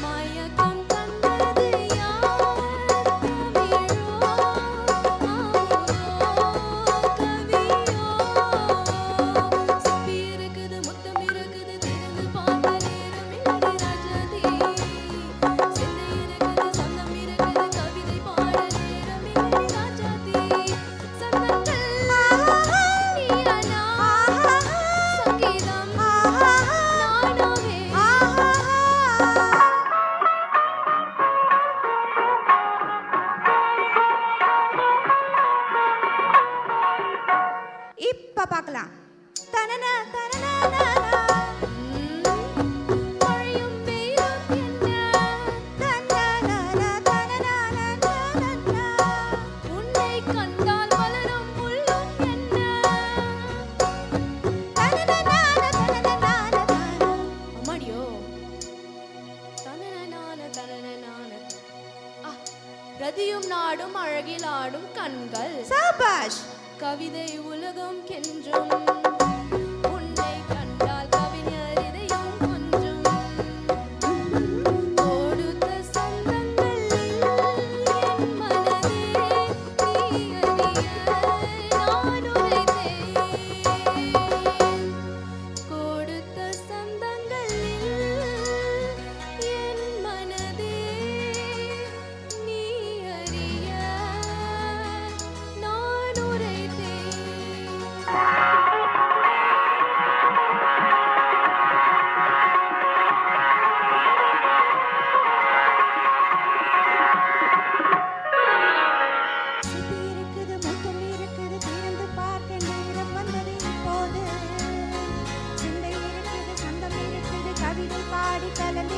Maya Kanta. தனனனான தனனனான. ஆ, ரதியும் நாடும் அழகில் ஆடும் கண்கள். சாபாஷ் கவிதை உலகம் கென்றும். Talalay